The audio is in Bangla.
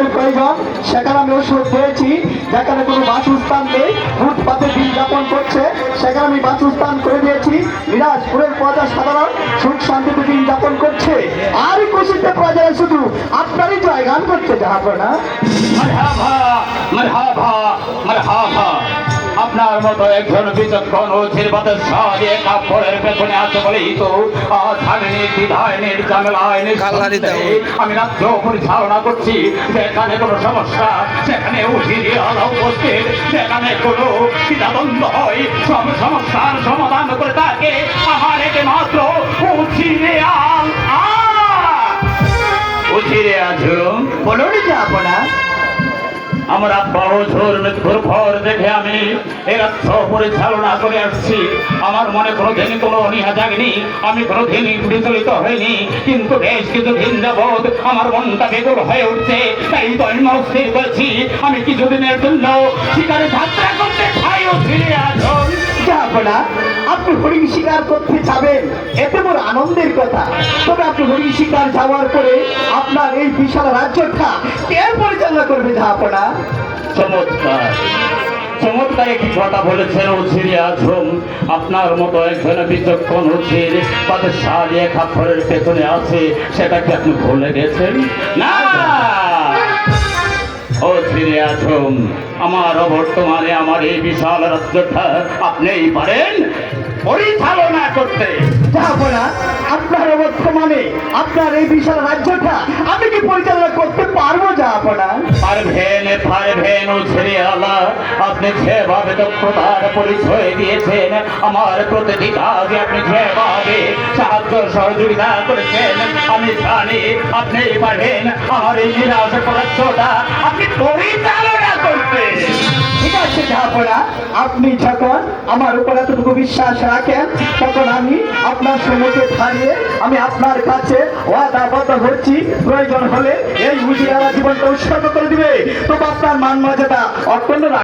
ওষুধের প্রয়োজন সেখানে আমি ওষুধ পেয়েছি যেখানে কোনো বাসস্থান নেই, ফুটপাতে দিন যাপন করছে। সেখানে আমি বাসস্থান করে দিয়েছি বিরাজপুরের প্রজা সাধারণ সুখ শান্তিতে দিন যাপন করছে। আরই খুশিতে প্রজারা শুধু আপনারই জয়গান করছে, যাহা না। মারহাবা মারহাবা মারহাবা। আপনার মতো একজন বিচক্ষণ ও ছিরবাতের সাহায্যে কাপড়ের পেছনে আছে বলেই তো আজ আমি নির্দ্বিধায় নিঃসন্দেহে আমি রাজ্য পরিচালনা করছি। যেখানে কোনো সমস্যা সেখানে উঠিয়ে আলা উপস্থিত। যেখানে কোনো দ্বিধাদ্বন্দ্ব হয়। সব সমস্যার সমাধান করে তাকে আমার একে মাত্র উঠিয়ে আল আ। উঠিয়ে আঝুম বলুন যে আপনার। আমরা বছর মৃত্যুর পর দেখে আমি রাজ্য পরিচালনা করে আসছি। আমার মনে কোনোদিন কোনো অনীহা জাগেনি, আমি কোনোদিন বিচলিত হইনি। কিন্তু বেশ কিছুদিন যাবৎ আমার মনটা বেগুল হয়ে উঠছে। তাই দৈন্য স্থির করেছি আমি কিছুদিনের জন্য শিকারে যাত্রা করতে চাই ও ফিরে আসুন আপনি হরিণ শিকার করতে যাবেন। এতে আনন্দের কথা। তবে আপনি হরিণ শিকার যাওয়ার পরে আপনার এই বিশাল রাজ্যটা কে পরিচালনা করবে যাহাপনা চমৎকার। চমৎকার একটি কথা বলেছেন উচিরি আজম। আপনার মতো একজন বিচক্ষণ উচির তাদের সারিয়ে খাপড়ের পেছনে আছে সেটাকে আপনি ভুলে গেছেন? না! ও ছিঁড়ে আছম আমার বর্তমানে আমার এই বিশাল রাজ্যটা আপনিই পারেন? পরিচালনা করতে। যাহাপনা আপনার বর্তমানে আপনার এই বিশাল রাজ্যটা আমি কি পরিচালনা করতে পারব যাহাপনা পারভেন পারভেন ও ছেড়ে আলা আপনি যেভাবে দক্ষতার পরিচয় দিয়েছেন আমার প্রতিটি কাজে আপনি যেভাবে সাহায্য সহযোগিতা করেছেন আমি জানি আপনি পারবেন আমার এই নিরাশ আপনি পরিচালনা করতে। আছে ঝাপড়া আপনি যখন আমার উপর এতটুকু বিশ্বাস রাখেন, তখন আমি আপনার সম্মুখে দাঁড়িয়ে আমি আপনার কাছে ওয়াদাবদ্ধ হচ্ছি। প্রয়োজন হলে এই উজিয়ারা জীবনটা উৎসর্গ করে দিবে। তো আপনার মান মর্যাদা অত্যন্ত